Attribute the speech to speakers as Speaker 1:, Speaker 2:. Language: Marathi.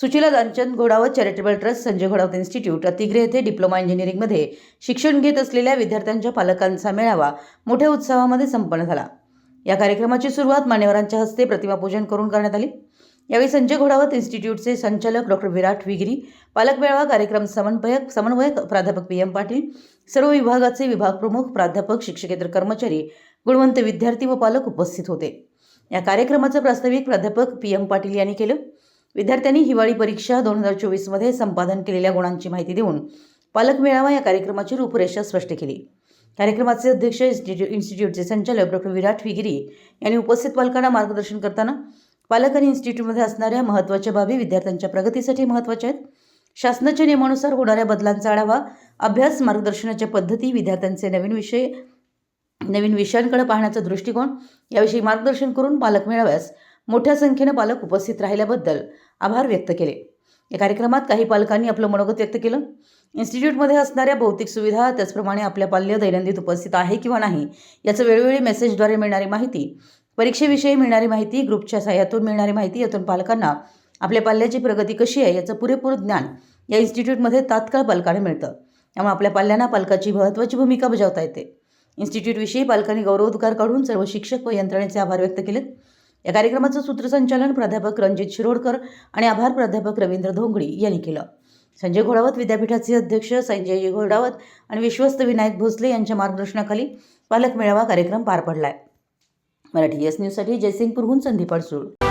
Speaker 1: Suchila Danchand Ghodawat charitable trust Sanjay Ghodawat institute Atigre येथे डिप्लोमा इंजिनिअरिंगमध्ये शिक्षण घेत असलेल्या विद्यार्थ्यांच्या पालकांचा मेळावा मोठ्या उत्साहामध्ये संपन्न झाला. या कार्यक्रमाची सुरुवात मान्यवरांच्या हस्ते प्रतिमापूजन करून करण्यात आली. यावेळी संजय घोडावत इन्स्टिट्यूटचे संचालक डॉक्टर विराट विगिरी पालक मेळावा कार्यक्रम समन्वयक समन्वयक प्राध्यापक पी एम पाटील सर्व विभागाचे विभाग प्रमुख प्राध्यापक शिक्षकेतर कर्मचारी गुणवंत विद्यार्थी व पालक उपस्थित होते. या कार्यक्रमाचं प्रास्ताविक प्राध्यापक पी एम पाटील यांनी केलं. विद्यार्थ्यांनी हिवाळी परीक्षा दोन हजार चोवीसमध्ये संपादन केलेल्या गुणांची माहिती देऊन पालक मेळावा या कार्यक्रमाची रूपरेषा स्पष्ट केली. कार्यक्रमाचे अध्यक्ष इन्स्टिट्यू इन्स्टिट्यूटचे संचालक डॉक्टर विराट विगिरी यांनी उपस्थित पालकांना मार्गदर्शन करताना पालक आणि इन्स्टिट्यूटमध्ये असणाऱ्या महत्त्वाच्या बाबी विद्यार्थ्यांच्या प्रगतीसाठी महत्त्वाच्या आहेत. शासनाच्या नियमानुसार होणाऱ्या बदलांचा आढावा अभ्यास मार्गदर्शनाच्या पद्धती विद्यार्थ्यांचे नवीन विषय नवीन विषयांकडे पाहण्याचा दृष्टिकोन याविषयी मार्गदर्शन करून पालक मेळाव्यास मोठ्या संख्येनं पालक उपस्थित राहिल्याबद्दल आभार व्यक्त केले. या कार्यक्रमात काही पालकांनी आपलं मनोगत व्यक्त केलं. इन्स्टिट्यूटमध्ये असणाऱ्या भौतिक सुविधा त्याचप्रमाणे आपल्या पाल्य दैनंदिन उपस्थित आहे किंवा नाही याचं वेळोवेळी मेसेजद्वारे मिळणारी माहिती परीक्षेविषयी मिळणारी माहिती ग्रुपच्या सहाय्यातून मिळणारी माहिती यातून पालकांना आपल्या पाल्याची प्रगती कशी आहे याचं पुरेपूर ज्ञान या इन्स्टिट्यूटमध्ये तात्काळ पालकांना मिळतं. त्यामुळे आपल्या पाल्यांना पालकाची महत्त्वाची भूमिका बजावता येते. इन्स्टिट्यूटविषयी पालकांनी गौरवोद्गार काढून सर्व शिक्षक व यंत्रणेचे आभार व्यक्त केलेत. या कार्यक्रमाचं सूत्रसंचालन प्राध्यापक रणजित शिरोडकर आणि आभार प्राध्यापक रवींद्र धोंगडी यांनी केलं. संजय घोडावत विद्यापीठाचे अध्यक्ष संजय घोडावत आणि विश्वस्त विनायक भोसले यांच्या मार्गदर्शनाखाली पालक मेळावा कार्यक्रम पार पडलाय. मराठी एस न्यूजसाठी जयसिंगपूरहून संदीप अडसूळ